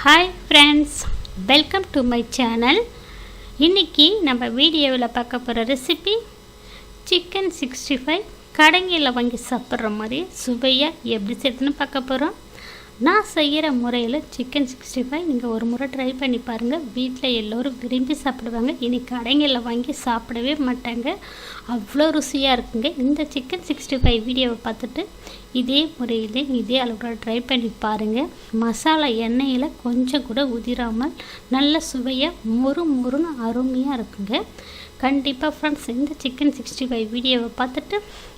Hi friends welcome to my channel இன்றைக்கி நம்ம வீடியோவில் பார்க்க போகிற ரெசிபி சிக்கன் சிக்ஸ்டி ஃபைவ் கடைங்களில் வாங்கி சாப்பிட்ற மாதிரி சுவையாக எப்படி செய்யுதுன்னு பார்க்க போகிறோம். நான் செய்கிற முறையில் சிக்கன் சிக்ஸ்டி ஃபைவ் நீங்கள் ஒரு முறை ட்ரை பண்ணி பாருங்கள் வீட்டில் எல்லோரும் விரும்பி சாப்பிடுவாங்க. இனி கடைங்களில் வாங்கி சாப்பிடவே மாட்டாங்க. அவ்வளோ ருசியாக இருக்குங்க. இந்த சிக்கன் சிக்ஸ்டி ஃபைவ் வீடியோவை பார்த்துட்டு இதே முறையில் இதே அளவில் ட்ரை பண்ணி பாருங்கள் மசாலா எண்ணெயில் கொஞ்சம் கூட உதிராமல் நல்ல சுவையாக மொறு மொறுன்னு அருமையாக இருக்குங்க. கண்டிப்பாக ஃப்ரெண்ட்ஸ் இந்த சிக்கன் சிக்ஸ்டி ஃபைவ் வீடியோவை பார்த்துட்டு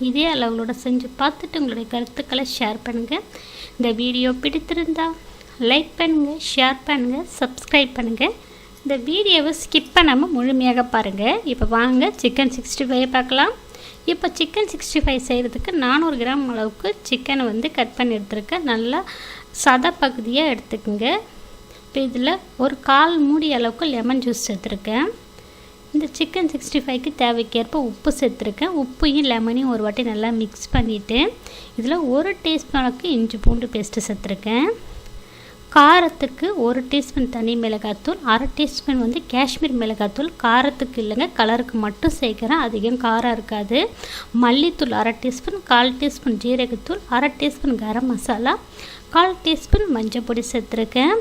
இதே அளவுகளோட செஞ்சு பார்த்துட்டு உங்களுடைய கருத்துக்களை ஷேர் பண்ணுங்கள் இந்த வீடியோ பிடித்திருந்தா லைக் பண்ணுங்கள் ஷேர் பண்ணுங்கள் சப்ஸ்கிரைப் பண்ணுங்கள் இந்த வீடியோவை ஸ்கிப் பண்ணாமல் முழுமையாக பாருங்கள் இப்போ வாங்க சிக்கன் சிக்ஸ்டி ஃபைவ் பார்க்கலாம். இப்போ சிக்கன் சிக்ஸ்டி ஃபைவ் செய்கிறதுக்கு நானூறு கிராம் அளவுக்கு சிக்கனை வந்து கட் பண்ணி எடுத்துருக்கேன். நல்லா சத பகுதியாக எடுத்துக்கோங்க. இப்போ இதில் ஒரு கால் மூடி அளவுக்கு லெமன் ஜூஸ் எடுத்துருக்கேன். இந்த சிக்கன் சிக்ஸ்டி ஃபைவ்க்கு தேவைக்கேற்ப உப்பு சேர்த்துருக்கேன். உப்பையும் லெமனையும் ஒரு வாட்டி நல்லா மிக்ஸ் பண்ணிவிட்டு இதில் ஒரு டீஸ்பூன் அளவுக்கு இஞ்சி பூண்டு பேஸ்ட்டு சேர்த்துருக்கேன். காரத்துக்கு ஒரு டீஸ்பூன் தனி மிளகாத்தூள் அரை டீஸ்பூன் வந்து காஷ்மீர் மிளகாத்தூள். காரத்துக்கு இல்லைங்க கலருக்கு மட்டும் சேர்க்குறேன் அதிகம் காரம் இருக்காது. மல்லித்தூள் அரை டீஸ்பூன் கால் டீஸ்பூன் ஜீரகத்தூள் அரை டீஸ்பூன் கரம் மசாலா கால் டீஸ்பூன் மஞ்சள் பொடி சேர்த்துருக்கேன்.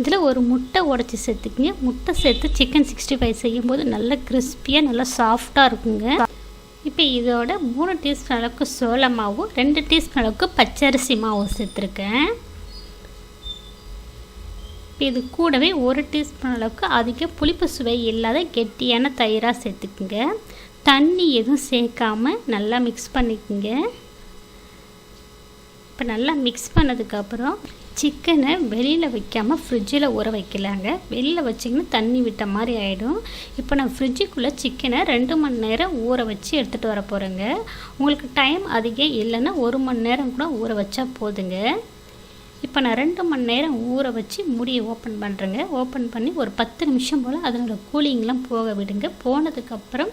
இதில் ஒரு முட்டை உடச்சி சேர்த்துக்குங்க. முட்டை சேர்த்து சிக்கன் சிக்ஸ்டி ஃபைவ் செய்யும்போது நல்ல கிறிஸ்பியாக நல்லா சாஃப்டாக இருக்குங்க. இப்போ இதோட மூணு டீஸ்பூன் அளவுக்கு சோள மாவும் ரெண்டு டீஸ்பூன் அளவுக்கு பச்சரிசி மாவும் சேர்த்துருக்கேன். இப்போ இது கூடவே ஒரு டீஸ்பூன் அளவுக்கு அதிக புளிப்பு சுவை இல்லாத கெட்டியான தயிராக சேர்த்துக்குங்க. தண்ணி எதுவும் சேர்க்காமல் நல்லா மிக்ஸ் பண்ணிக்கோங்க. இப்போ நல்லா மிக்ஸ் பண்ணதுக்கப்புறம் சிக்கனை வெளியில் வைக்காமல் ஃப்ரிட்ஜில் ஊற வைக்கலாங்க. வெளியில் வச்சிங்கன்னா தண்ணி விட்ட மாதிரி ஆகிடும் இப்போ நான் ஃப்ரிட்ஜுக்குள்ளே சிக்கனை ரெண்டு மணி நேரம் ஊற வச்சு எடுத்துகிட்டு வர போகிறேங்க உங்களுக்கு டைம் அதிகம் இல்லைன்னா ஒரு மணி நேரம் கூட ஊற வச்சா போதுங்க. இப்போ நான் ரெண்டு மணி நேரம் ஊற வச்சு முடியை ஓப்பன் பண்ணுறேங்க ஓப்பன் பண்ணி ஒரு பத்து நிமிஷம் போல் அதனோட கூலிங்லாம் போக விடுங்க. போனதுக்கப்புறம்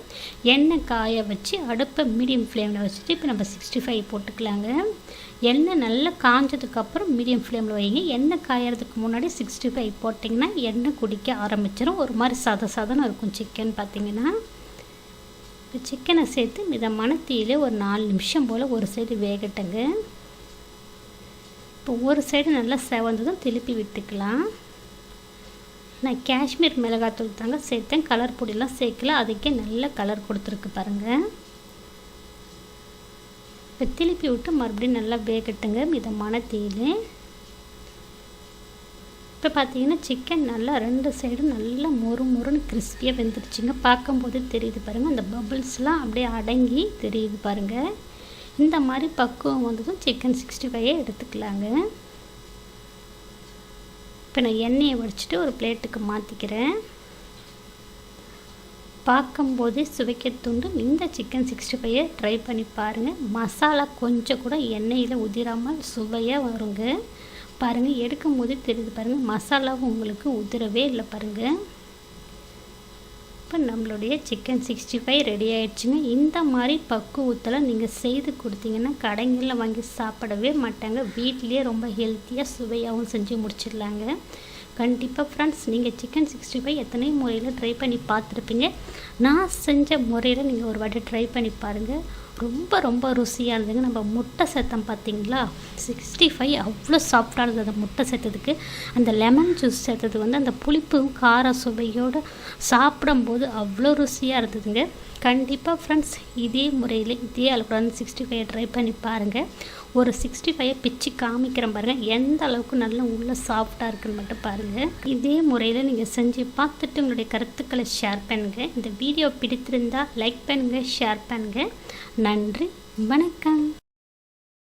எண்ணெய் காய வச்சு அடுப்பை மீடியம் ஃப்ளேமில் வச்சுட்டு இப்போ நம்ம சிக்ஸ்டி ஃபைவ் போட்டுக்கலாங்க. எண்ணெய் நல்லா காஞ்சதுக்கப்புறம் மீடியம் ஃப்ளேமில் வைங்க. எண்ணெய் காயறதுக்கு முன்னாடி சிக்ஸ்டி ஃபைவ் போட்டிங்கன்னா எண்ணெய் குடிக்க ஆரம்பிச்சிடும் ஒரு மாதிரி சத சதனம் இருக்கும் சிக்கன் பார்த்திங்கன்னா. இப்போ சிக்கனை சேர்த்து மிதமான தீயிலே ஒரு நாலு நிமிஷம் போல் ஒரு சைடு வேகட்டங்க. இப்போ ஒரு சைடு நல்லா செவந்ததும் திருப்பி விட்டுக்கலாம். நான் காஷ்மீர் மிளகாத்தூள் தாங்க சேர்த்தேன். கலர் பொடியெலாம் சேர்க்கல. அதுக்கே நல்ல கலர் கொடுத்துருக்கு பாருங்கள் இப்போ திருப்பி விட்டு மறுபடியும் நல்லா வேகட்டுங்க. மிதமான தேயில். இப்போ பார்த்தீங்கன்னா சிக்கன் நல்லா ரெண்டு சைடும் நல்லா மொறு மொறுன்னு கிறிஸ்பியாக வெந்துருச்சுங்க பார்க்கும்போது தெரியுது பாருங்கள் அந்த பபுள்ஸ்லாம் அப்படியே அடங்கி தெரியுது பாருங்கள் இந்த மாதிரி பக்குவம் வந்ததும் சிக்கன் சிக்ஸ்டி ஃபைவே எடுத்துக்கலாங்க. இப்போ நான் எண்ணெயை வடிச்சிட்டு ஒரு பிளேட்டுக்கு மாற்றிக்கிறேன் பார்க்கும்போதே சுவைக்க தூண்டும் இந்த சிக்கன் சிக்ஸ்டி ஃபைவை ட்ரை பண்ணி பாருங்கள் மசாலா கொஞ்சம் கூட எண்ணெயில் உதிராமல் சுவையாக வருங்க. பாருங்கள் எடுக்கும் போதே தெரியுது பாருங்கள் மசாலாவும் உங்களுக்கு உதிரவே இல்லை பாருங்கள் இப்போ நம்மளுடைய சிக்கன் சிக்ஸ்டி ஃபைவ் ரெடி ஆகிடுச்சுங்க இந்த மாதிரி பக்குவத்தில் நீங்கள் செய்து கொடுத்தீங்கன்னா கடைங்களில் வாங்கி சாப்பிடவே மாட்டாங்க. வீட்லேயே ரொம்ப ஹெல்த்தியாக சுவையாகவும் செஞ்சு முடிச்சிடலாங்க. கண்டிப்பாக ஃப்ரெண்ட்ஸ் நீங்கள் சிக்கன் சிக்ஸ்டி ஃபைவ் எத்தனை முறையில் ட்ரை பண்ணி பார்த்துருப்பீங்க? நான் செஞ்ச முறையில் நீங்கள் ஒரு வாட்டி ட்ரை பண்ணி பாருங்கள் ரொம்ப ரொம்ப ருசியாக இருந்ததுங்க. நம்ம முட்டை சேர்த்தோம் பார்த்தீங்களா? சிக்ஸ்டி ஃபைவ் அவ்வளோ சாஃப்டாக இருந்தது அந்த முட்டை சேர்த்ததுக்கு அந்த லெமன் ஜூஸ் சேர்த்தது வந்து அந்த புளிப்பும் கார சுவையோடு சாப்பிடும்போது அவ்வளோ ருசியாக இருந்ததுங்க. கண்டிப்பாக ஃப்ரெண்ட்ஸ் இதே முறையில் இதே அளவுக்கு வந்து சிக்ஸ்டி ஃபைவ் ட்ரை பண்ணி பாருங்கள் ஒரு சிக்ஸ்டி ஃபைவை பிச்சு காமிக்கிறேன் பாருங்கள் எந்த அளவுக்கு நல்லா உள்ளே சாஃப்டாக இருக்குன்னு மட்டும் பாருங்கள் இதே முறையில் நீங்கள் செஞ்சு பார்த்துட்டு உங்களுடைய கருத்துக்களை ஷேர் பண்ணுங்கள் இந்த வீடியோ பிடித்திருந்தால் லைக் பண்ணுங்கள் ஷேர் பண்ணுங்கள் நன்றி வணக்கம்.